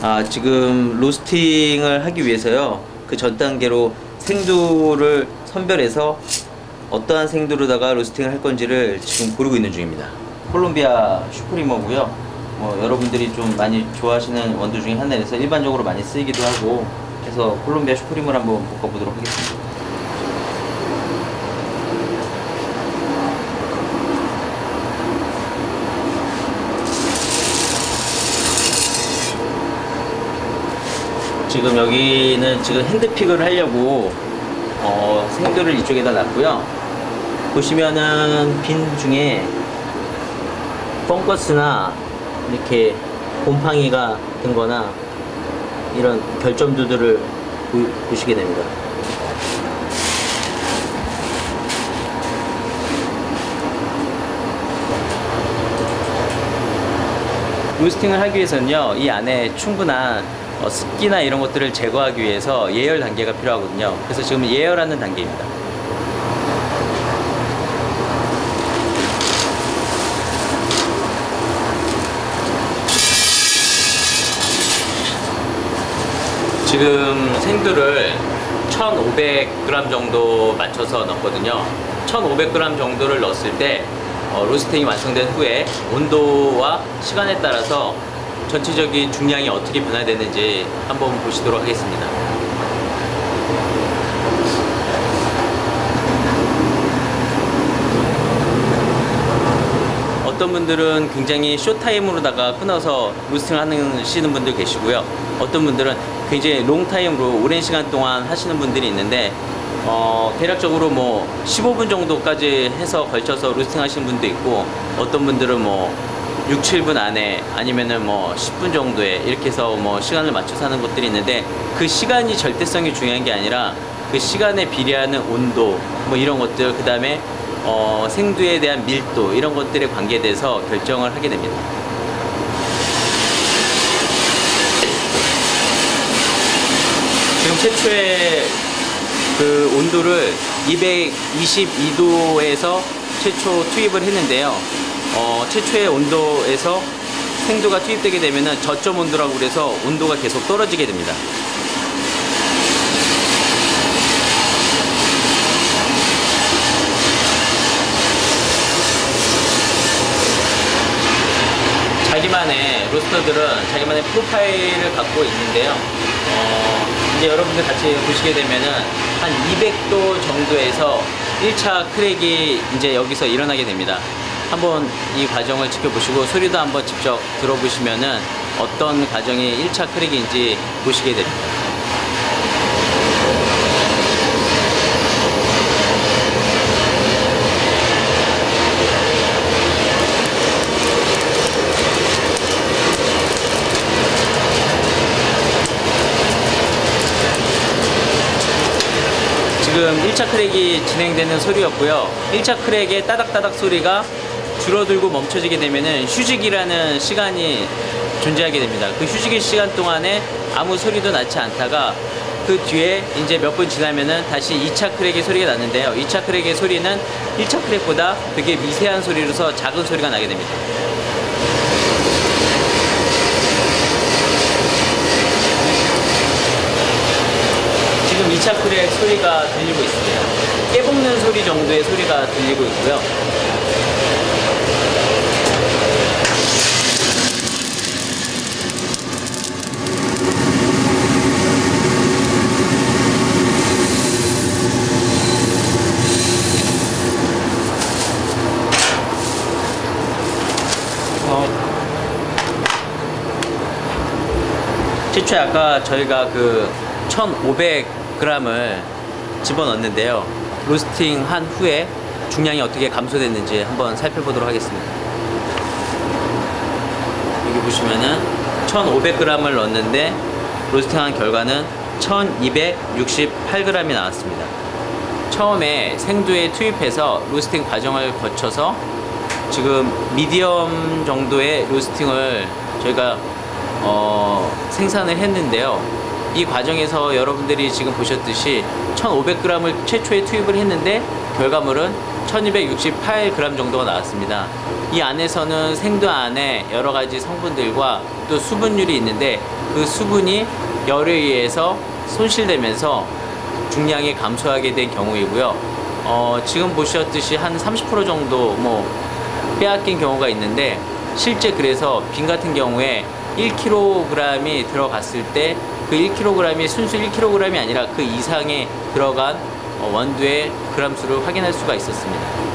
아, 지금 로스팅을 하기 위해서요. 그 전 단계로 생두를 선별해서 어떠한 생두로다가 로스팅을 할 건지를 지금 고르고 있는 중입니다. 콜롬비아 슈프리머고요. 뭐 여러분들이 좀 많이 좋아하시는 원두 중에 하나라서 일반적으로 많이 쓰이기도 하고 해서 콜롬비아 슈프리머를 한번 볶아보도록 하겠습니다. 지금 여기는 지금 핸드픽을 하려고 어, 생두를 이쪽에다 놨고요. 보시면은 빈 중에 펑커스나 이렇게 곰팡이가 든 거나 이런 결점두들을 보, 보시게 됩니다. 로스팅을 하기 위해서는요, 이 안에 충분한 어, 습기나 이런 것들을 제거하기 위해서 예열 단계가 필요하거든요. 그래서 지금 예열하는 단계입니다. 지금 생두를 1,500g 정도 맞춰서 넣거든요. 1,500g 정도를 넣었을 때 어, 로스팅이 완성된 후에 온도와 시간에 따라서 전체적인 중량이 어떻게 변화되는지 한번 보시도록 하겠습니다. 어떤 분들은 굉장히 쇼타임으로다가 끊어서 로스팅을 하시는 분들 계시고요. 어떤 분들은 굉장히 롱타임으로 오랜 시간 동안 하시는 분들이 있는데 어, 대략적으로 뭐 15분 정도까지 해서 걸쳐서 로스팅 하시는 분도 있고 어떤 분들은 뭐 6, 7분 안에 아니면은 뭐 10분 정도에 이렇게 해서 뭐 시간을 맞춰서 하는 것들이 있는데 그 시간이 절대성이 중요한 게 아니라 그 시간에 비례하는 온도 뭐 이런 것들 그 다음에 어, 생두에 대한 밀도 이런 것들에 관계돼서 결정을 하게 됩니다. 지금 최초의 그 온도를 222도에서 최초 투입을 했는데요. 어, 최초의 온도에서 생두가 투입되게 되면은 저점 온도라고 그래서 온도가 계속 떨어지게 됩니다. 자기만의 로스터들은 자기만의 프로파일을 갖고 있는데요. 어, 이제 여러분들 같이 보시게 되면은 한 200도 정도에서 1차 크랙이 이제 여기서 일어나게 됩니다. 한번 이 과정을 지켜보시고 소리도 한번 직접 들어보시면은 어떤 과정이 1차 크랙인지 보시게 됩니다. 지금 1차 크랙이 진행되는 소리였고요. 1차 크랙의 따닥따닥 소리가 줄어들고 멈춰지게 되면은 휴직이라는 시간이 존재하게 됩니다. 그 휴직의 시간 동안에 아무 소리도 나지 않다가 그 뒤에 이제 몇 분 지나면은 다시 2차 크랙의 소리가 났는데요. 2차 크랙의 소리는 1차 크랙보다 되게 미세한 소리로서 작은 소리가 나게 됩니다. 지금 2차 크랙 소리가 들리고 있습니다. 깨볶는 소리 정도의 소리가 들리고 있고요. 최초에 아까 저희가 그 1,500g을 집어넣었는데요. 로스팅 한 후에 중량이 어떻게 감소됐는지 한번 살펴보도록 하겠습니다. 여기 보시면은 1,500g을 넣었는데 로스팅한 결과는 1,268g이 나왔습니다. 처음에 생두에 투입해서 로스팅 과정을 거쳐서 지금 미디엄 정도의 로스팅을 저희가 어, 생산을 했는데요. 이 과정에서 여러분들이 지금 보셨듯이 1,500g을 최초에 투입을 했는데 결과물은 1268g 정도가 나왔습니다. 이 안에서는 생두 안에 여러 가지 성분들과 또 수분율이 있는데 그 수분이 열에 의해서 손실되면서 중량이 감소하게 된 경우이고요. 어, 지금 보셨듯이 한 30% 정도 뭐 빼앗긴 경우가 있는데 실제 그래서 빈 같은 경우에 1kg이 들어갔을 때 그 1kg이 순수 1kg이 아니라 그 이상의 들어간 어, 원두의 그람 수를 확인할 수가 있었습니다.